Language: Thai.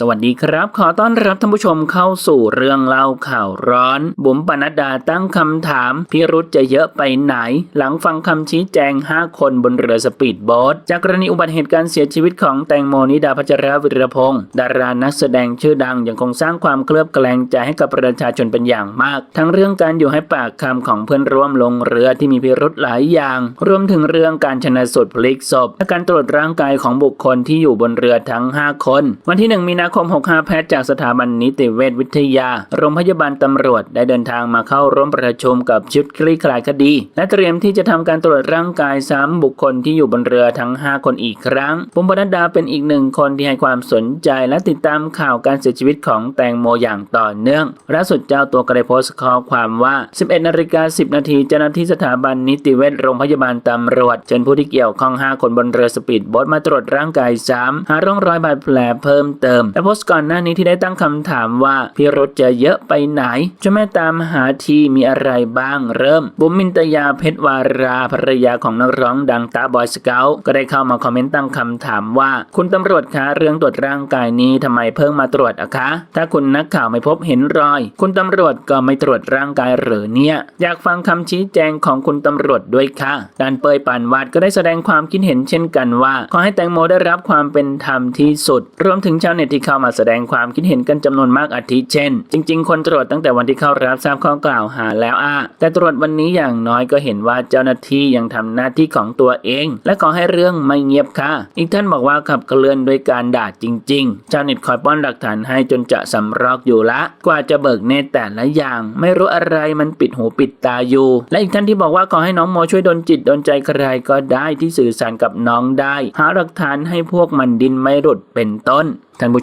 สวัสดีครับ ขอต้อนรับท่านผู้ชมเข้าสู่เรื่องเล่าข่าวร้อน บุ๋มปนัดดาตั้งคำถาม พิรุธจะเยอะไปไหน หลังฟังคำชี้แจง 5 คนบนเรือสปีดโบ๊ทจากกรณีอุบัติเหตุการเสียชีวิตของแตงโมนิดาพัชรวิรพงศ์ดารานักแสดงชื่อดังยังคงสร้างความเคลือบแคลงใจให้กับประชาชนเป็นอย่างมาก ทั้งเรื่องการอยู่ให้ปากคำของเพื่อนร่วมลงเรือที่มีพิรุธหลายอย่าง รวมถึงเรื่องการชนะสูตรพลิกศพและการตรวจร่างกายของบุคคลที่อยู่บนเรือทั้ง 5 คน วันที่ 1 มีนาคม 65 แพทย์จากสถาบันนิติเวชวิทยา โรงพยาบาลตำรวจได้เดินทางมาเข้าร่วมประชุมกับชุดคลี่คลายคดี และเตรียมที่จะทำการตรวจร่างกายซ้ำบุคคลที่อยู่บนเรือทั้ง 5 คนอีกครั้งบุ๋มปนัดดาเป็นอีกหนึ่งคนที่ให้ความสนใจและติดตามข่าวการเสียชีวิตของแตงโมอย่างต่อเนื่องล่าสุดเจ้าตัวก็ได้โพสต์ข้อความว่า 11นาฬิกา10 นาทีเจ้าหน้าที่สถาบันนิติเวชโรงพยาบาลตำรวจเชิญผู้ที่เกี่ยวข้อง 5 คนบนเรือสปีดโบ๊ทมาตรวจร่างกายซ้ำหาร่องรอยบาดแผลเพิ่มเติมและโพสต์ก่อนหน้านี้ที่ได้ตั้งคำถามว่าพี่รถจะเยอะไปไหนเจ้าแม่ตามหาทีมีอะไรบ้างเริ่ม บุ๋มมินตยาเพชรวาราภรรยาของนักร้องดังตาบอยสเกลก็ได้เข้ามาคอมเมนต์ตั้งคำถามว่า คุณตำรวจคะเรื่องตรวจร่างกายนี้ทำไมเพิ่งมาตรวจอะคะ ถ้าคุณนักข่าวไม่พบเห็นรอย คุณตำรวจก็ไม่ตรวจร่างกายหรือเนี่ย อยากฟังคำชี้แจงของคุณตำรวจด้วยค่ะด้านเปยปานวาดก็ได้แสดงความคิดเห็นเช่นกันว่า ขอให้แตงโมได้รับความเป็นธรรมที่สุด รวมถึงชาวเน็ตที่เข้ามาแสดงความคิดเห็นกันจำนวนมากอาทิเช่น จริง ๆ คนตรวจตั้งแต่วันที่เข้ารับทราบข้อกล่าวหาแล้วอะแต่ตรวจวันนี้อย่างน้อยก็เห็นว่าเจ้าหน้าที่ยังทำหน้าที่ของตัวเอง และขอให้เรื่องไม่เงียบค่ะ อีกท่านบอกว่าขับเคลื่อนด้วยการด่าจริงๆชาวเน็ตคอยป้อนหลักฐานให้จนจะสำรอกอยู่ละ กว่าจะเบิกเนตแต่ละอย่าง ไม่รู้อะไรมันปิดหูปิดตาอยู่ และอีกท่านที่บอกว่าขอให้น้องโมช่วยดลจิตดลใจใครก็ได้ที่สื่อสารกับน้องได้ หาหลักฐานให้พวกมันดินไม่หลุดเป็นต้นท่านผู้